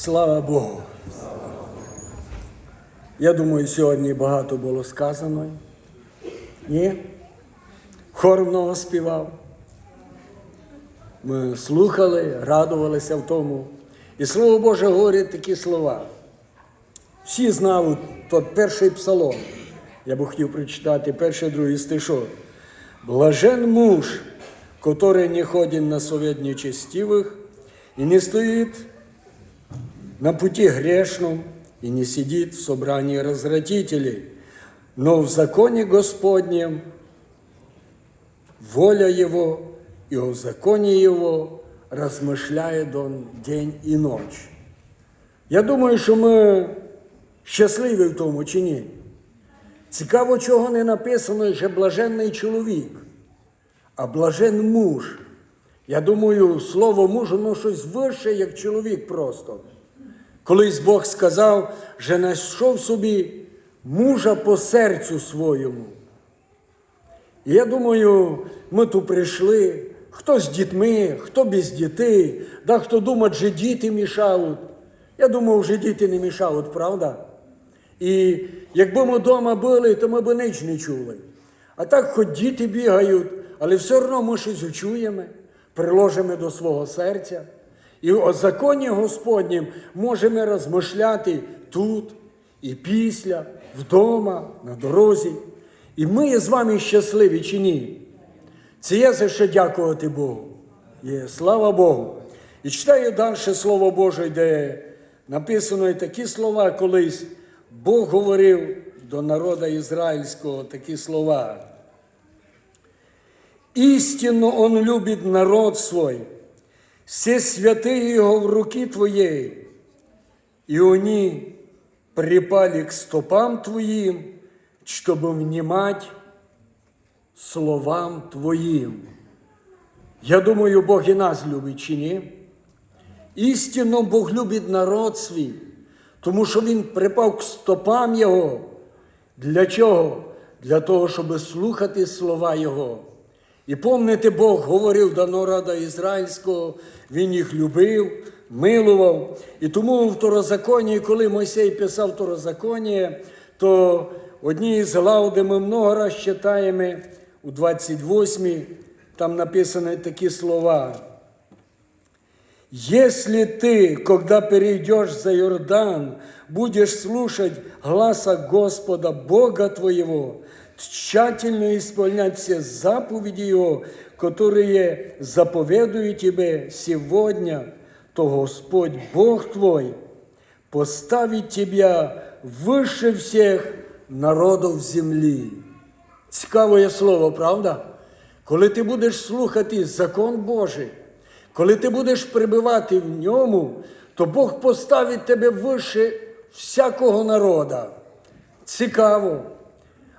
Слава Богу. Я думаю, сьогодні багато було сказано. Ні? Хор много співав. Ми слухали, радувалися в тому. І Слово Боже говорить такі слова. Всі знали тот перший псалом. Я би хотів прочитати перший, другий стишок. Блажен муж, который не ходит на совет нечестивых и не стоит на пути грешном и не сидит в собрании развратителей, но в законе Господнем воля Его, и о законе Его размышляет Он день и ночь. Я думаю, що ми щасливі в тому чи. Цікаво, чого не написано ще блаженний чоловік, а блажен муж. Я думаю, слово муж, воно щось вище, як чоловік просто. Колись Бог сказав, що знайшов собі мужа по серцю своєму. І я думаю, ми тут прийшли, хто з дітьми, хто без дітей, да хто думає, що діти мішають. Я думаю, вже діти не мішають, правда? І якби ми вдома були, то ми б ніч не чули. А так хоч діти бігають, але все одно ми щось чуємо, приложимо до свого серця. І о законі Господнім можемо розмишляти тут і після, вдома, на дорозі. І ми є з вами щасливі чи ні? Це є за що дякувати Богу. Є, слава Богу. І читаю далі Слово Боже, де написано і такі слова колись. Бог говорив до народа ізраїльського такі слова. Истинно Он любит народ свой, все святые Его в руки Твоей, и они припали к стопам Твоим, чтобы внимать словам Твоїм. Я думаю, Бог і нас любить чи ні? Істинно Бог любить народ свій, тому що Він припав к стопам Його. Для чого? Для того, щоб слухати слова Його. І помните, Бог говорив до народа ізраїльського, Він їх любив, милував. І тому в Второзаконії, коли Мойсей писав Второзаконія, то одні з глав, де ми много раз читаємо, у 28 там написані такі слова. Если ты, когда перейдешь за Иордан, будешь слушать гласа Господа, Бога твоего, тщательно исполнять все заповеди Его, которые заповедую тебе сегодня, то Господь Бог твой поставит тебя выше всех народов землі. Цікаве слово, правда? Коли ти будеш слухати закон Божий, коли ти будеш прибивати в ньому, то Бог поставить тебе вище всякого народа. Цікаво.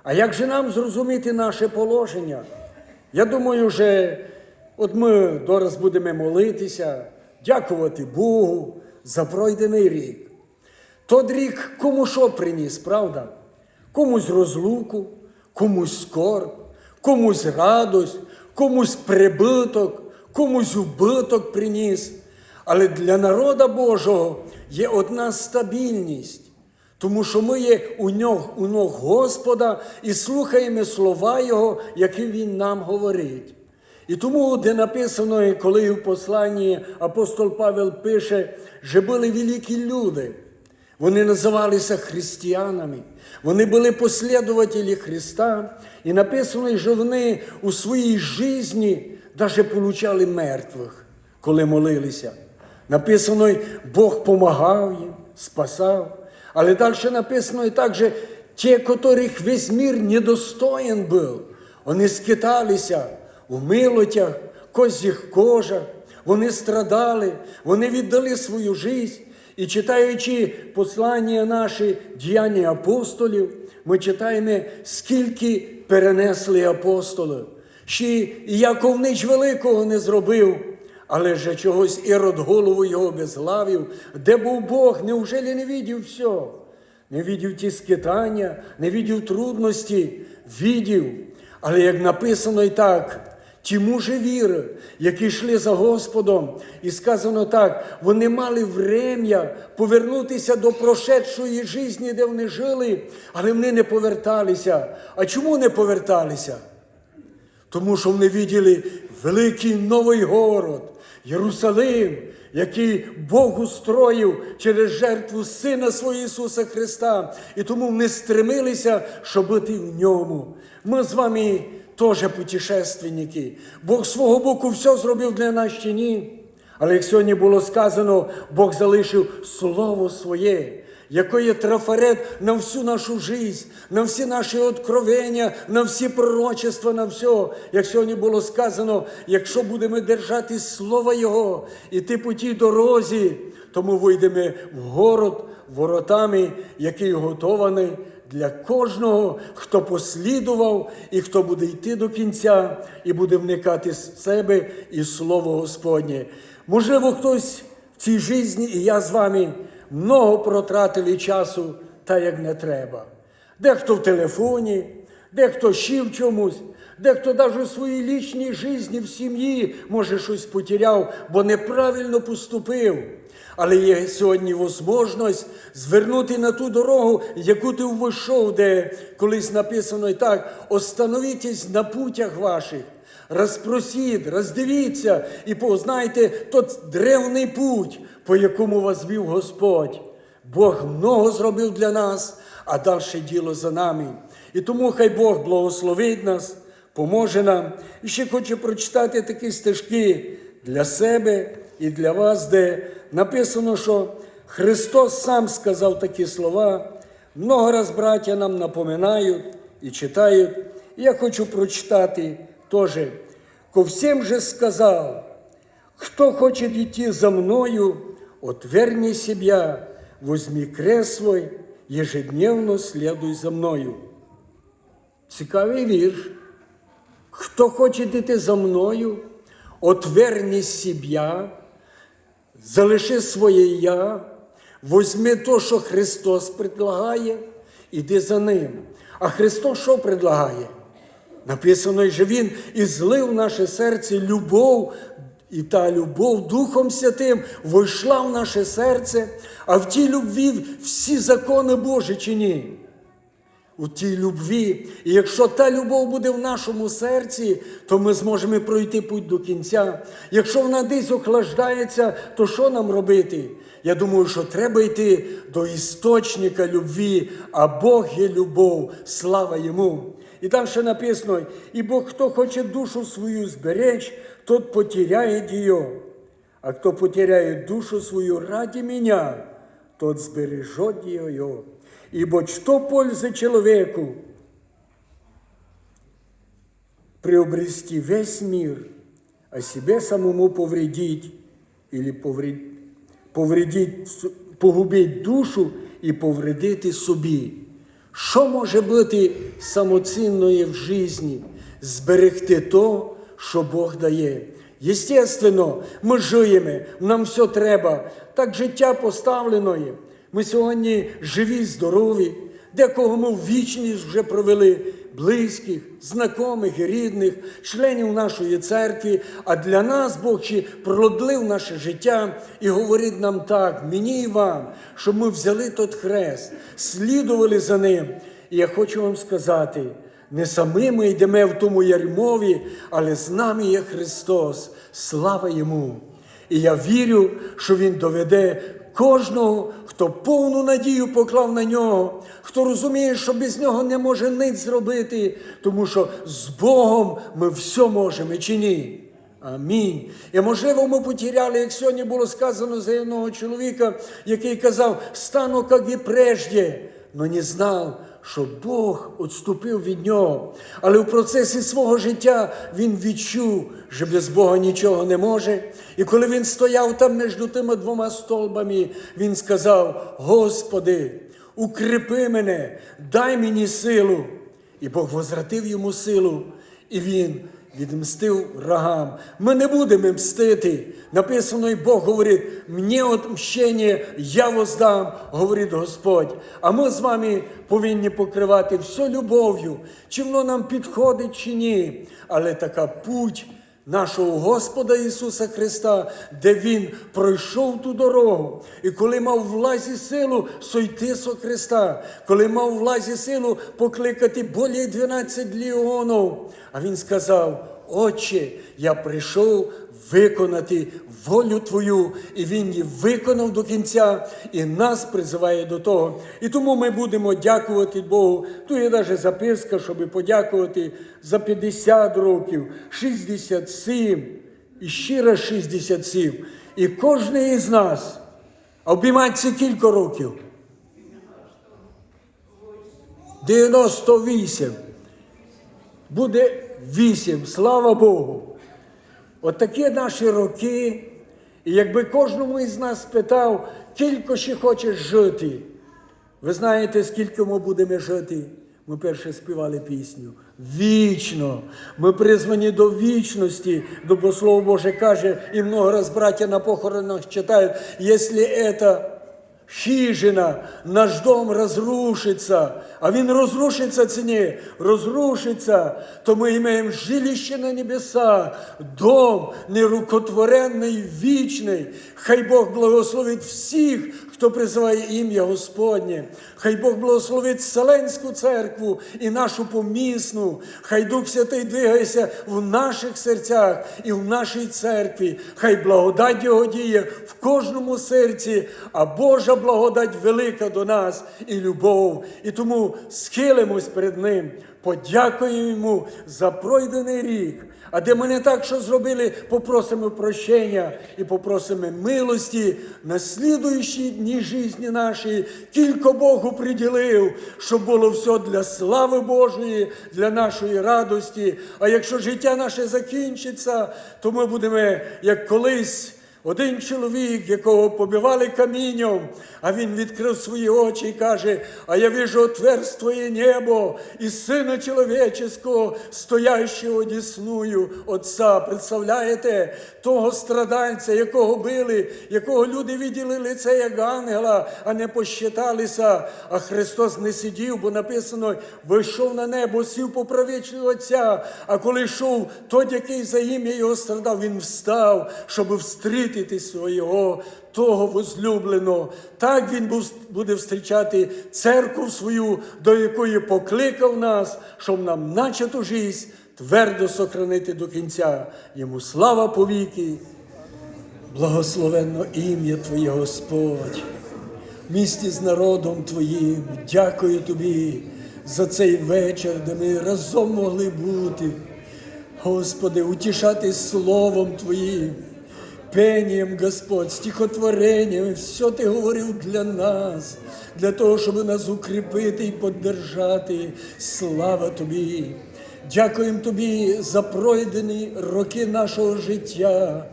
А як же нам зрозуміти наше положення? Я думаю, що от ми зараз будемо молитися, дякувати Богу за пройдений рік. Тот рік кому що приніс, правда? Комусь розлуку, комусь скорб, комусь радость, комусь прибиток, комусь вбиток приніс. Але для народа Божого є одна стабільність, тому що ми є у нього, у ног Господа і слухаємо слова Його, які Він нам говорить. І тому, де написано, коли в посланні апостол Павел пише, що були великі люди. Вони називалися християнами, вони були послідователі Христа, і написано, що вони у своїй житті навіть получали мертвих, коли молилися. Написано, Бог помагав їм, спасав. Але далі написано і так, що ті, котрих весь мір недостоїн був, вони скиталися у милотях, козіх кожах, вони страдали, вони віддали свою життя. І читаючи послання наші діяння апостолів, ми читаємо, скільки перенесли апостоли. Ще і Яков нич великого не зробив, але же чогось Ірод голову його безглавів, де був Бог, неужели не видів все? Не видів ті скитання, не видів трудності, видів. Але як написано і так, ті мужі віри, які йшли за Господом, і сказано так, вони мали врем'я повернутися до прошедшої житті, де вони жили, але вони не поверталися. А чому не поверталися? Тому що вони виділи великий новий город, Єрусалим, який Бог устроїв через жертву Сина свого Ісуса Христа. І тому ми стремилися, щоб бути в ньому. Ми з вами теж путешественники. Бог свого боку все зробив для нас чи ні. Але як сьогодні було сказано, Бог залишив Слово Своє, яке є трафарет на всю нашу життя, на всі наші откровення, на всі пророчества, на все. Як сьогодні було сказано, якщо будемо держати Слово Його, іти по тій дорозі, то ми вийдемо в город воротами, який готований для кожного, хто послідував і хто буде йти до кінця і буде вникати з себе і Слово Господнє. Можливо, хтось в цій житті, і я з вами много протратили часу, та як не треба. Дехто в телефоні, дехто ще в чомусь, дехто навіть у своїй лічній житті в сім'ї, може, щось потеряв, бо неправильно поступив. Але є сьогодні можливість звернути на ту дорогу, яку ти ввійшов, де колись написано і так: остановітесь на путях ваших, розпросіть, роздивіться і познайте тот древний путь, по якому вас вів Господь. Бог много зробив для нас, а далі діло за нами. І тому хай Бог благословить нас, поможе нам. І ще хочу прочитати такі стежки для себе і для вас, де написано, що Христос сам сказав такі слова. Много раз браття нам напоминають і читають. Я хочу прочитати теж. Ко всім же сказав, кто хочет идти за мною, отверни себя, возьми крест свой, ежедневно следуй за мною. Цікавий вірш. Хто хоче йти за мною, отверни себя, залиши своє я, возьми то, що Христос предлагає, іди за ним. А Христос що предлагає? Написано, що Він і злив в наше серце любов, і та любов Духом Святим вийшла в наше серце, а в тій любві всі закони Божі чи ні? У тій любві. І якщо та любов буде в нашому серці, то ми зможемо пройти путь до кінця. Якщо вона десь охлаждається, то що нам робити? Я думаю, що треба йти до істочника любві, а Бог є любов, слава йому. І там ще написано: і Бог, хто хоче душу свою зберечь, тот потеряє її. А хто потеряє душу свою ради меня, тот збережет ее. Ибо что пользы человеку приобрести весь мир, а себе самому повредить или повредить, повредить, погубить душу і повредити собі. Що може бути самоцінної в житті? Зберегти то, що Бог дає. Єстественно, ми живемо, нам все треба. Так життя поставлено є. Ми сьогодні живі, здорові, декого ми в вічність вже провели близьких, знайомих і рідних, членів нашої церкви. А для нас Бог ще продлив наше життя і говорить нам так, мені і вам, щоб ми взяли тот хрест, слідували за ним. І я хочу вам сказати. Не самі ми йдемо в тому ярмові, але з нами є Христос. Слава Йому! І я вірю, що Він доведе кожного, хто повну надію поклав на нього, хто розуміє, що без нього не може ниць зробити, тому що з Богом ми все можемо чи ні. Амінь. І можливо, ми потеряли, як сьогодні було сказано за одного чоловіка, який казав, стану, як і прежде, но не знав, що Бог відступив від нього. Але в процесі свого життя він відчув, що без Бога нічого не може. І коли він стояв там між тими двома столбами, він сказав: Господи, укріпи мене, дай мені силу. І Бог возвратив йому силу, і він відмстив врагам. Ми не будемо мстити. Написано, і Бог говорить, мені отмщення я воздам, говорить Господь. А ми з вами повинні покривати все любов'ю, чи воно нам підходить, чи ні. Але така путь нашого Господа Ісуса Христа, де Він пройшов ту дорогу. І коли мав влазі силу сойти со Христа, коли мав влазі силу покликати болі 12 ліонів, а Він сказав: Отче, я прийшов виконати волю Твою, і Він її виконав до кінця, і нас призиває до того. І тому ми будемо дякувати Богу. Тут є навіть записка, щоб подякувати за 50 років, 67 і раз 67. І кожен із нас, обіймається кілька років. 98. Буде 8, слава Богу. От такі наші роки, і якби кожному із нас спитав, кілько ще хочеш жити. Ви знаєте, скільки ми будемо жити? Ми перше співали пісню. Вічно. Ми призвані до вічності, бо Слово Боже каже, і много раз братья на похоронах читають, якщо це хижина, наш дом разрушится, а він розрушиться це ні, розрушиться, то ми маємо жилище на небеса, дом нерукотворенний, вічний. Хай Бог благословить всіх, хто призиває ім'я Господнє. Хай Бог благословить Вселенську церкву і нашу помісну. Хай Дух Святий двигається в наших серцях і в нашій церкві. Хай благодать Його діє в кожному серці, а Божа благодать велика до нас і любов. І тому схилимось перед Ним, подякуємо Йому за пройдений рік. А де ми не так, що зробили, попросимо прощення і попросимо милості на слідуючі дні житті нашої. Тільки Богу приділив, щоб було все для слави Божої, для нашої радості. А якщо життя наше закінчиться, то ми будемо, як колись. Один чоловік, якого побивали камінням, а він відкрив свої очі і каже: А я вижу отверстие небо і сина чоловіческого, стоящого одісную Отця. Представляєте того страдальця, якого били, якого люди виділи лице як ангела, а не посчиталися. А Христос не сидів, бо написано: вийшов на небо, сів по правичі Отця. А коли йшов той, який за ім'я його страдав, він встав, щоб встрітити свого того возлюбленого. Так він буде встрічати церкву свою, до якої покликав нас, щоб нам начату життя твердо сохранити до кінця. Йому слава повіки. Благословенно ім'я Твоє, Господь. Місті з народом Твоїм. Дякую Тобі за цей вечір, де ми разом могли бути. Господи, утішати Словом Твоїм, пенієм, Господь, стихотворенням, все Ти говорив для нас, для того, щоб нас укріпити і поддержати. Слава Тобі! Дякуємо Тобі за пройдені роки нашого життя.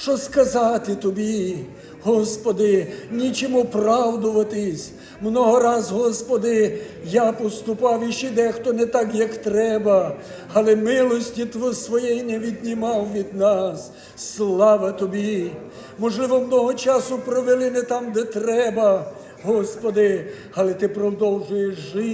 Що сказати Тобі, Господи, нічим оправдуватись. Много раз, Господи, я поступав і ще дехто не так, як треба, але милості Тво своєї не віднімав від нас. Слава Тобі! Можливо, много часу провели не там, де треба. Господи, але Ти продовжуєш життя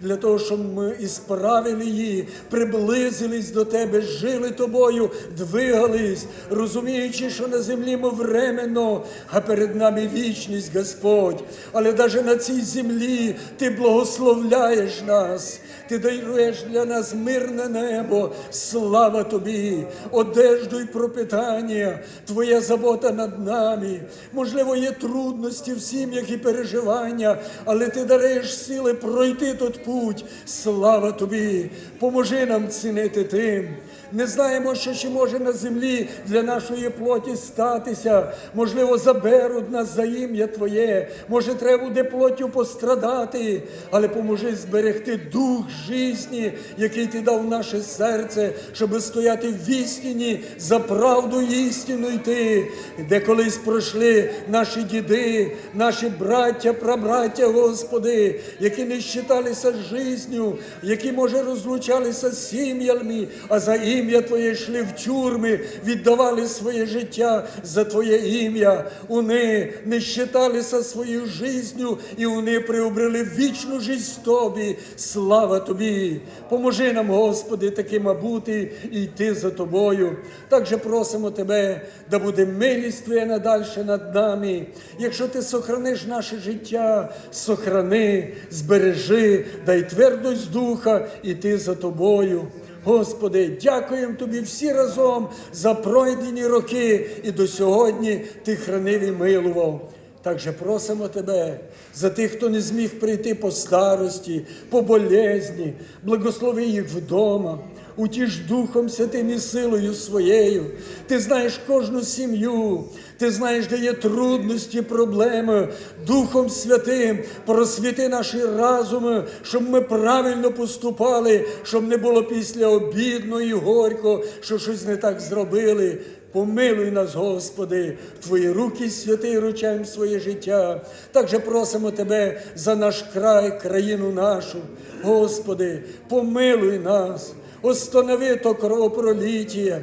для того, щоб ми ісправили її, приблизились до Тебе, жили Тобою, двигались, розуміючи, що на землі ми временно, а перед нами вічність, Господь. Але навіть на цій землі Ти благословляєш нас, Ти даруєш для нас мирне небо, слава Тобі, одежду і пропитання, Твоя забота над нами. Можливо, є трудності в сім'ях і переживання, але ти даруєш сили пройти тут путь. Слава тобі! Поможи нам цінити тим. Не знаємо, що ще може на землі для нашої плоті статися. Можливо, заберуть нас за ім'я Твоє. Може, треба буде плоттю пострадати, але поможи зберегти дух житті, який ти дав в наше серце, щоб стояти в істині, за правду істину йти, де колись пройшли наші діди, наші браття, прабраття, Господи, які не щиталися життю, які, може, розлучалися з сім'ями, а за ім'я Твоє йшли в тюрми, віддавали своє життя за Твоє ім'я. Вони не щиталися своєю життю, і вони приобрели вічну в Тобі. Слава Тобі! Поможи нам, Господи, таким бути і йти за Тобою. Також просимо Тебе, да буде милість Твоя надальше над нами. Якщо Ти сохраниш наше життя, сохрани, збережи, дай твердость духа іти за Тобою. Господи, дякуємо Тобі всі разом за пройдені роки і до сьогодні Ти хранив і милував. Также просимо Тебе за тих, хто не зміг прийти по старості, по болезні, благослови їх вдома, утіш Духом Святим і силою своєю. Ти знаєш кожну сім'ю, ти знаєш, де є трудності, проблеми. Духом Святим просвіти наші разуми, щоб ми правильно поступали, щоб не було після обідно і горько, що щось не так зробили. Помилуй нас, Господи, в Твої руки святий ручаємо своє життя. Також просимо Тебе за наш край, країну нашу. Господи, помилуй нас, останови то кровопроліття.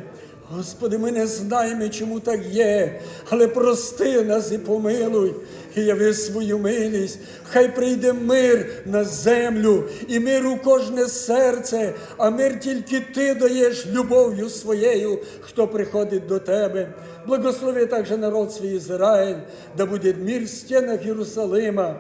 Господи, ми не знаємо, чому так є, але прости нас і помилуй, і яви свою милість. Хай прийде мир на землю і мир у кожне серце, а мир тільки ти даєш любов'ю своєю, хто приходить до тебе. Благослови також народ свій Ізраїль, да буде мир в стінах Єрусалима.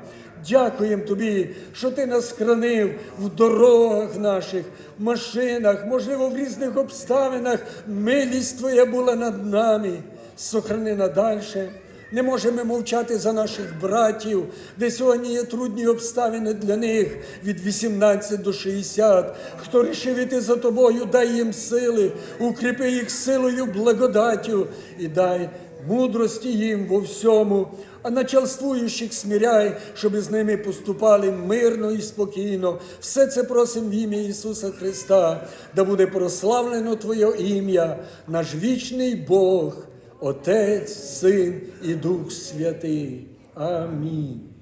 Дякуємо тобі, що ти нас хранив в дорогах наших, в машинах, можливо, в різних обставинах. Милість Твоя була над нами. Сохрани надальше. Не можемо мовчати за наших братів, де сьогодні є трудні обставини для них від 18 до 60. Хто рішив іти за тобою, дай їм сили, укріпи їх силою, благодаттю і дай мудрості їм во всьому, а начальствуючих сміряй, щоб з ними поступали мирно і спокійно. Все це просим в ім'я Ісуса Христа, да буде прославлено Твоє ім'я, наш вічний Бог, Отець, Син і Дух Святий. Амінь.